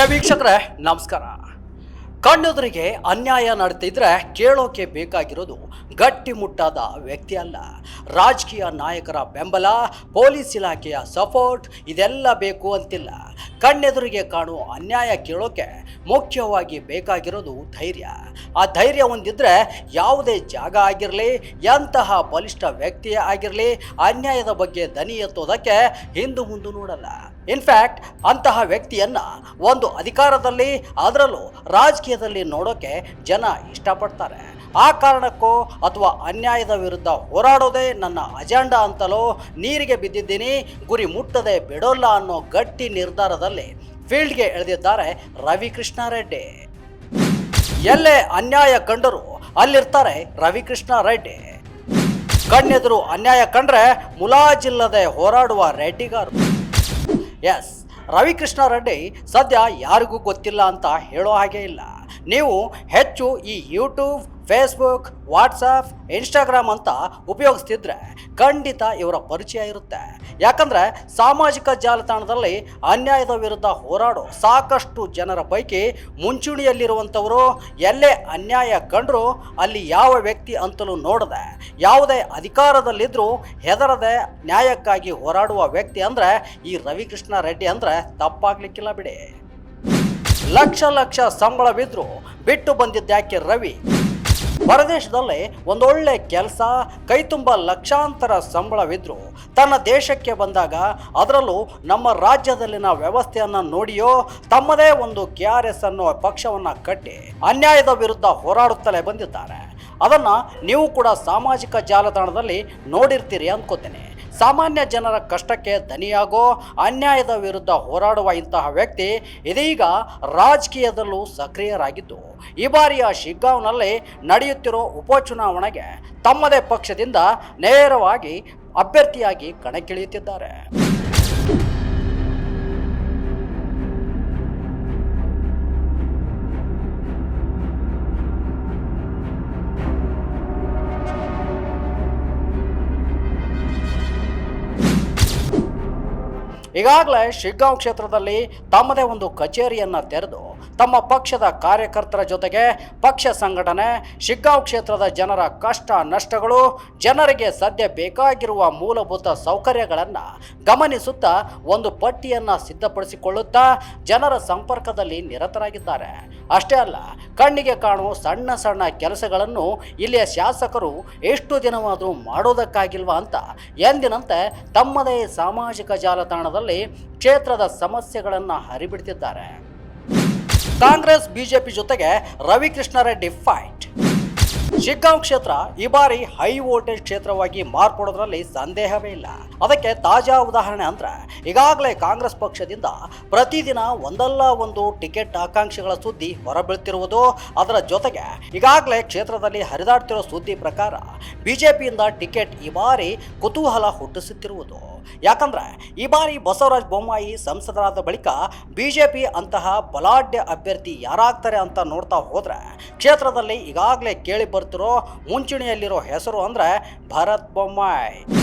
ಪ್ರಿಯ ವೀಕ್ಷಕರೇ, ನಮಸ್ಕಾರ. ಕಣ್ಣೆದುರಿಗೆ ಅನ್ಯಾಯ ನಡ್ತಿದ್ರೆ ಕೇಳೋಕೆ ಬೇಕಾಗಿರೋದು ಗಟ್ಟಿಮುಟ್ಟಾದ ವ್ಯಕ್ತಿ ಅಲ್ಲ. ರಾಜಕೀಯ ನಾಯಕರ ಬೆಂಬಲ, ಪೊಲೀಸ್ ಇಲಾಖೆಯ ಸಪೋರ್ಟ್, ಇದೆಲ್ಲ ಬೇಕು ಅಂತಿಲ್ಲ. ಕಣ್ಣೆದುರಿಗೆ ಕಾಣುವ ಅನ್ಯಾಯ ಕೇಳೋಕೆ ಮುಖ್ಯವಾಗಿ ಬೇಕಾಗಿರೋದು ಧೈರ್ಯ. ಆ ಧೈರ್ಯ ಹೊಂದಿದ್ರೆ ಯಾವುದೇ ಜಾಗ ಆಗಿರಲಿ, ಎಂತಹ ಬಲಿಷ್ಠ ವ್ಯಕ್ತಿಯೇ ಆಗಿರಲಿ, ಅನ್ಯಾಯದ ಬಗ್ಗೆ ದನಿ ಎತ್ತೋದಕ್ಕೆ ಹಿಂದು ಮುಂದೆ ನೋಡಲ್ಲ. ಇನ್ಫ್ಯಾಕ್ಟ್ ಅಂತಹ ವ್ಯಕ್ತಿಯನ್ನ ಒಂದು ಅಧಿಕಾರದಲ್ಲಿ ಅದರಲ್ಲೂ ರಾಜಕೀಯದಲ್ಲಿ ನೋಡೋಕೆ ಜನ ಇಷ್ಟಪಡ್ತಾರೆ. ಆ ಕಾರಣಕ್ಕೋ ಅಥವಾ ಅನ್ಯಾಯದ ವಿರುದ್ಧ ಹೋರಾಡೋದೇ ನನ್ನ ಅಜೆಂಡಾ ಅಂತಲೋ ನೀರಿಗೆ ಬಿದ್ದಿದ್ದೀನಿ, ಗುರಿ ಮುಟ್ಟದೆ ಬಿಡೋಲ್ಲ ಅನ್ನೋ ಗಟ್ಟಿ ನಿರ್ಧಾರದಲ್ಲಿ ಫೀಲ್ಡ್ಗೆ ಎಳೆದಿದ್ದಾರೆ ರವಿಕೃಷ್ಣ ರೆಡ್ಡಿ ಎಲ್ಲೇ ಅನ್ಯಾಯ ಕಂಡರೂ ಅಲ್ಲಿರ್ತಾರೆ ರವಿಕೃಷ್ಣ ರೆಡ್ಡಿ ಕಣ್ಣೆದುರು ಅನ್ಯಾಯ ಕಂಡ್ರೆ ಮುಲಾಜಿಲ್ಲದೆ ಹೋರಾಡುವ ರೆಡ್ಡಿಗಾರು. ಎಸ್ ರವಿಕೃಷ್ಣ ರೆಡ್ಡಿ ಸದ್ಯ ಯಾರಿಗೂ ಗೊತ್ತಿಲ್ಲ ಅಂತ ಹೇಳೋ ಹಾಗೆ ಇಲ್ಲ. ನೀವು ಹೆಚ್ಚು ಈ ಯೂಟ್ಯೂಬ್ ಫೇಸ್ಬುಕ್ ವಾಟ್ಸಪ್ ಇನ್ಸ್ಟಾಗ್ರಾಮ್ ಅಂತ ಉಪಯೋಗಿಸ್ತಿದ್ರೆ ಖಂಡಿತ ಇವರ ಪರಿಚಯ ಇರುತ್ತೆ. ಯಾಕಂದ್ರೆ ಸಾಮಾಜಿಕ ಜಾಲತಾಣದಲ್ಲಿ ಅನ್ಯಾಯದ ವಿರುದ್ಧ ಹೋರಾಡೋ ಸಾಕಷ್ಟು ಜನರ ಪೈಕಿ ಮುಂಚೂಣಿಯಲ್ಲಿರುವಂಥವರು, ಎಲ್ಲೇ ಅನ್ಯಾಯ ಕಂಡರೂ ಅಲ್ಲಿ ಯಾವ ವ್ಯಕ್ತಿ ಅಂತಲೂ ನೋಡದೆ, ಯಾವುದೇ ಅಧಿಕಾರದಲ್ಲಿದ್ದರೂ ಹೆದರದೆ ನ್ಯಾಯಕ್ಕಾಗಿ ಹೋರಾಡುವ ವ್ಯಕ್ತಿ ಅಂದರೆ ಈ ರವಿಕೃಷ್ಣ ರೆಡ್ಡಿ ಅಂದರೆ ತಪ್ಪಾಗಲಿಕ್ಕಿಲ್ಲ ಬಿಡಿ. ಲಕ್ಷ ಲಕ್ಷ ಸಂಬಳವಿದ್ರು ಬಿಟ್ಟು ಬಂದಿದ್ದ ಯಾಕೆ ರವಿ? ಹೊರದೇಶದಲ್ಲಿ ಒಂದೊಳ್ಳೆ ಕೆಲಸ, ಕೈತುಂಬ ಲಕ್ಷಾಂತರ ಸಂಬಳವಿದ್ರು. ತನ್ನ ದೇಶಕ್ಕೆ ಬಂದಾಗ ಅದರಲ್ಲೂ ನಮ್ಮ ರಾಜ್ಯದಲ್ಲಿನ ವ್ಯವಸ್ಥೆಯನ್ನು ನೋಡಿಯೋ ತಮ್ಮದೇ ಒಂದು ಕೆ ಆರ್ ಎಸ್ ಅನ್ನೋ ಪಕ್ಷವನ್ನು ಕಟ್ಟಿ ಅನ್ಯಾಯದ ವಿರುದ್ಧ ಹೋರಾಡುತ್ತಲೇ ಬಂದಿದ್ದಾರೆ. ಅದನ್ನು ನೀವು ಕೂಡ ಸಾಮಾಜಿಕ ಜಾಲತಾಣದಲ್ಲಿ ನೋಡಿರ್ತೀರಿ ಅಂದ್ಕೋತೇನೆ ಸಾಮಾನ್ಯ ಜನರ ಕಷ್ಟಕ್ಕೆ ದನಿಯಾಗೋ ಅನ್ಯಾಯದ ವಿರುದ್ಧ ಹೋರಾಡುವ ಇಂತಹ ವ್ಯಕ್ತಿ ಇದೀಗ ರಾಜಕೀಯದಲ್ಲೂ ಸಕ್ರಿಯರಾಗಿದ್ದು, ಈ ಬಾರಿಯ ಶಿಗ್ಗಾಂವ್ನಲ್ಲಿ ನಡೆಯುತ್ತಿರೋ ಉಪಚುನಾವಣೆಗೆ ತಮ್ಮದೇ ಪಕ್ಷದಿಂದ ನೇರವಾಗಿ ಅಭ್ಯರ್ಥಿಯಾಗಿ ಕಣಕ್ಕಿಳಿಯುತ್ತಿದ್ದಾರೆ. ಈಗಾಗಲೇ ಶಿಗ್ಗಾಂವ್ ಕ್ಷೇತ್ರದಲ್ಲಿ ತಮ್ಮದೇ ಒಂದು ಕಚೇರಿಯನ್ನು ತೆರೆದು ತಮ್ಮ ಪಕ್ಷದ ಕಾರ್ಯಕರ್ತರ ಜೊತೆಗೆ ಪಕ್ಷ ಸಂಘಟನೆ, ಶಿಗ್ಗಾಂವ್ ಕ್ಷೇತ್ರದ ಜನರ ಕಷ್ಟ ನಷ್ಟಗಳು, ಜನರಿಗೆ ಸದ್ಯ ಬೇಕಾಗಿರುವ ಮೂಲಭೂತ ಸೌಕರ್ಯಗಳನ್ನು ಗಮನಿಸುತ್ತಾ ಒಂದು ಪಟ್ಟಿಯನ್ನು ಸಿದ್ಧಪಡಿಸಿಕೊಳ್ಳುತ್ತಾ ಜನರ ಸಂಪರ್ಕದಲ್ಲಿ ನಿರತರಾಗಿದ್ದಾರೆ. ಅಷ್ಟೇ ಅಲ್ಲ, ಕಣ್ಣಿಗೆ ಕಾಣುವ ಸಣ್ಣ ಸಣ್ಣ ಕೆಲಸಗಳನ್ನು ಇಲ್ಲಿಯ ಶಾಸಕರು ಎಷ್ಟು ದಿನವಾದರೂ ಮಾಡೋದಕ್ಕಾಗಿಲ್ವಾ ಅಂತ ಎಂದಿನಂತೆ ತಮ್ಮದೇ ಸಾಮಾಜಿಕ ಜಾಲತಾಣದಲ್ಲಿ ಕ್ಷೇತ್ರದ ಸಮಸ್ಯೆಗಳನ್ನು ಹರಿಬಿಡ್ತಿದ್ದಾರೆ. ಕಾಂಗ್ರೆಸ್ ಬಿಜೆಪಿ ಜೊತೆಗೆ ರವಿಕೃಷ್ಣ ರೆಡ್ಡಿ ಫೈಟ್ ಶಿಗ್ಗಾಂವ್ ಕ್ಷೇತ್ರ ಈ ಬಾರಿ ಹೈ ವೋಲ್ಟೇಜ್ ಕ್ಷೇತ್ರವಾಗಿ ಮಾರ್ಪಡೋದ್ರಲ್ಲಿ ಸಂದೇಹವೇ ಇಲ್ಲ. ಅದಕ್ಕೆ ತಾಜಾ ಉದಾಹರಣೆ ಅಂದ್ರೆ, ಈಗಾಗಲೇ ಕಾಂಗ್ರೆಸ್ ಪಕ್ಷದಿಂದ ಪ್ರತಿದಿನ ಒಂದಲ್ಲ ಒಂದು ಟಿಕೆಟ್ ಆಕಾಂಕ್ಷಿಗಳ ಸುದ್ದಿ ಹೊರಬೀಳ್ತಿರುವುದು. ಅದರ ಜೊತೆಗೆ, ಈಗಾಗಲೇ ಕ್ಷೇತ್ರದಲ್ಲಿ ಹರಿದಾಡ್ತಿರೋ ಸುದ್ದಿ ಪ್ರಕಾರ, ಬಿಜೆಪಿಯಿಂದ ಟಿಕೆಟ್ ಈ ಬಾರಿ ಕುತೂಹಲ ಹುಟ್ಟಿಸುತ್ತಿರುವುದು. ಯಾಕಂದ್ರೆ, ಈ ಬಾರಿ ಬಸವರಾಜ ಬೊಮ್ಮಾಯಿ ಸಂಸದರಾದ ಬಳಿಕ ಬಿಜೆಪಿ ಅಂತಹ ಬಲಾಢ್ಯ ಅಭ್ಯರ್ಥಿ ಯಾರಾಗ್ತಾರೆ ಅಂತ ನೋಡ್ತಾ ಹೋದ್ರೆ, ಕ್ಷೇತ್ರದಲ್ಲಿ ಈಗಾಗಲೇ ಕೇಳಿ ಮುಂಚೂಣಿಯಲ್ಲಿರೋ ಹೆಸರು ಅಂದ್ರೆ ಭರತ್ ಬೊಮ್ಮಾಯಿ.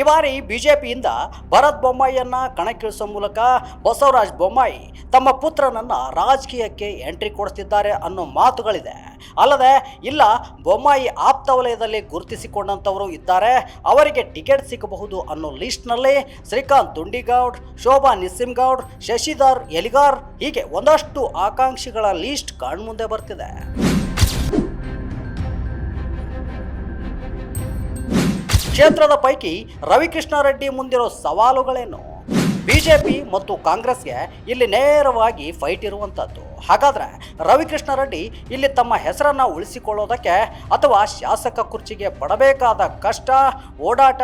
ಈ ಬಾರಿ ಬಿಜೆಪಿಯಿಂದ ಭರತ್ ಬೊಮ್ಮಾಯಿಯನ್ನ ಕಣಕ್ಕಿಳಿಸುವ ಮೂಲಕ ಬಸವರಾಜ್ ಬೊಮ್ಮಾಯಿ ತಮ್ಮ ಪುತ್ರನನ್ನ ರಾಜಕೀಯಕ್ಕೆ ಎಂಟ್ರಿ ಕೊಡಿಸ್ತಿದ್ದಾರೆ ಅನ್ನೋ ಮಾತುಗಳಿದೆ. ಅಲ್ಲದೆ, ಇಲ್ಲ, ಬೊಮ್ಮಾಯಿ ಆಪ್ತ ವಲಯದಲ್ಲಿ ಗುರುತಿಸಿಕೊಂಡಂಥವರು ಇದ್ದಾರೆ. ಅವರಿಗೆ ಟಿಕೆಟ್ ಸಿಗಬಹುದು ಅನ್ನೋ ಲಿಸ್ಟ್ನಲ್ಲಿ ಶ್ರೀಕಾಂತ್ ದುಂಡಿಗೌಡ್, ಶೋಭಾ ನಿಸ್ಸಿಂಗೌಡ್, ಶಶಿಧರ್, ಎಲಿಗಾರ್ ಹೀಗೆ ಒಂದಷ್ಟು ಆಕಾಂಕ್ಷಿಗಳ ಲಿಸ್ಟ್ ಕಣ್ಮುಂದೆ ಬರ್ತಿದೆ. ಕ್ಷೇತ್ರದ ಪೈಕಿ ರವಿಕೃಷ್ಣಾರೆಡ್ಡಿ ಮುಂದಿರೋ ಸವಾಲುಗಳೇನು? ಬಿಜೆಪಿ ಮತ್ತು ಕಾಂಗ್ರೆಸ್ಗೆ ಇಲ್ಲಿ ನೇರವಾಗಿ ಫೈಟ್ ಇರುವಂಥದ್ದು ಹಾಗಾದ್ರೆ ರವಿಕೃಷ್ಣ ರೆಡ್ಡಿ ಇಲ್ಲಿ ತಮ್ಮ ಹೆಸರನ್ನು ಉಳಿಸಿಕೊಳ್ಳೋದಕ್ಕೆ ಅಥವಾ ಶಾಸಕ ಕುರ್ಚಿಗೆ ಪಡಬೇಕಾದ ಕಷ್ಟ, ಓಡಾಟ,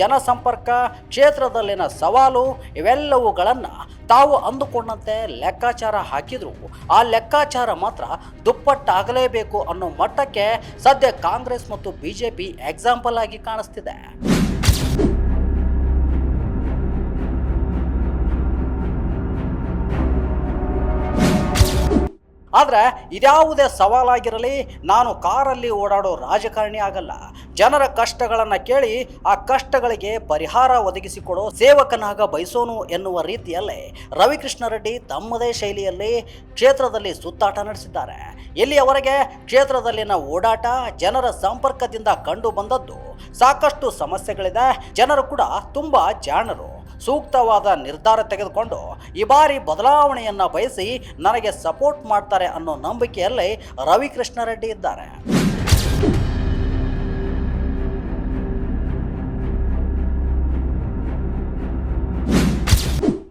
ಜನಸಂಪರ್ಕ, ಕ್ಷೇತ್ರದಲ್ಲಿನ ಸವಾಲು ಇವೆಲ್ಲವುಗಳನ್ನು ತಾವು ಅಂದುಕೊಂಡಂತೆ ಲೆಕ್ಕಾಚಾರ ಹಾಕಿದ್ರು. ಆ ಲೆಕ್ಕಾಚಾರ ಮಾತ್ರ ದುಪ್ಪಟ್ಟಾಗಲೇಬೇಕು ಅನ್ನೋ ಮಟ್ಟಕ್ಕೆ ಸದ್ಯ ಕಾಂಗ್ರೆಸ್ ಮತ್ತು ಬಿಜೆಪಿ ಎಕ್ಸಾಂಪಲ್ ಆಗಿ ಕಾಣಿಸ್ತಿದೆ. ಆದರೆ ಇದ್ಯಾವುದೇ ಸವಾಲಾಗಿರಲಿ, ನಾನು ಕಾರಲ್ಲಿ ಓಡಾಡೋ ರಾಜಕಾರಣಿ ಆಗಲ್ಲ. ಜನರ ಕಷ್ಟಗಳನ್ನು ಕೇಳಿ ಆ ಕಷ್ಟಗಳಿಗೆ ಪರಿಹಾರ ಒದಗಿಸಿಕೊಡೋ ಸೇವಕನಾಗ ಬಯಸೋನು ಎನ್ನುವ ರೀತಿಯಲ್ಲೇ ರವಿಕೃಷ್ಣ ರೆಡ್ಡಿ ತಮ್ಮದೇ ಶೈಲಿಯಲ್ಲಿ ಕ್ಷೇತ್ರದಲ್ಲಿ ಸುತ್ತಾಟ ನಡೆಸಿದ್ದಾರೆ. ಇಲ್ಲಿಯವರೆಗೆ ಕ್ಷೇತ್ರದಲ್ಲಿನ ಓಡಾಟ, ಜನರ ಸಂಪರ್ಕದಿಂದ ಕಂಡು ಬಂದದ್ದು ಸಾಕಷ್ಟು ಸಮಸ್ಯೆಗಳಿದೆ. ಜನರು ಕೂಡ ತುಂಬ ಜಾಣರು. ಸೂಕ್ತವಾದ ನಿರ್ಧಾರ ತೆಗೆದುಕೊಂಡು ಈ ಬಾರಿ ಬದಲಾವಣೆಯನ್ನು ಬಯಸಿ ನನಗೆ ಸಪೋರ್ಟ್ ಮಾಡ್ತಾರೆ ಅನ್ನೋ ನಂಬಿಕೆಯಲ್ಲಿ ರವಿಕೃಷ್ಣ ರೆಡ್ಡಿ ಇದ್ದಾರೆ.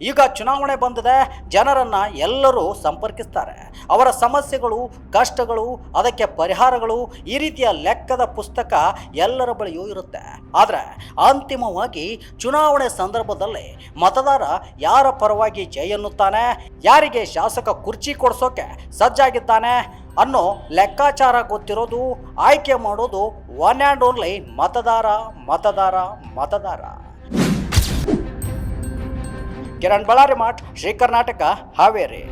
ಈಗ ಚುನಾವಣೆ ಬಂದಿದೆ, ಜನರನ್ನು ಎಲ್ಲರೂ ಸಂಪರ್ಕಿಸ್ತಾರೆ. ಅವರ ಸಮಸ್ಯೆಗಳು, ಕಷ್ಟಗಳು, ಅದಕ್ಕೆ ಪರಿಹಾರಗಳು ಈ ರೀತಿಯ ಲೆಕ್ಕದ ಪುಸ್ತಕ ಎಲ್ಲರ ಬಳಿಯೂ ಇರುತ್ತೆ. ಆದರೆ ಅಂತಿಮವಾಗಿ ಚುನಾವಣೆ ಸಂದರ್ಭದಲ್ಲಿ ಮತದಾರ ಯಾರ ಪರವಾಗಿ ಜಯ ಎನ್ನುತ್ತಾನೆ, ಯಾರಿಗೆ ಶಾಸಕ ಕುರ್ಚಿ ಕೊಡಿಸೋಕೆ ಸಜ್ಜಾಗಿದ್ದಾನೆ ಅನ್ನೋ ಲೆಕ್ಕಾಚಾರ ಗೊತ್ತಿರೋದು, ಆಯ್ಕೆ ಮಾಡೋದು ಒನ್ ಆ್ಯಂಡ್ ಓನ್ಲಿ ಮತದಾರ ಮತದಾರ ಮತದಾರ. ಕಿರಣ್ ಬಳ್ಳಾರಿ ಮಠ್ ಶ್ರೀ ಕರ್ನಾಟಕ ಹಾವೇರಿ.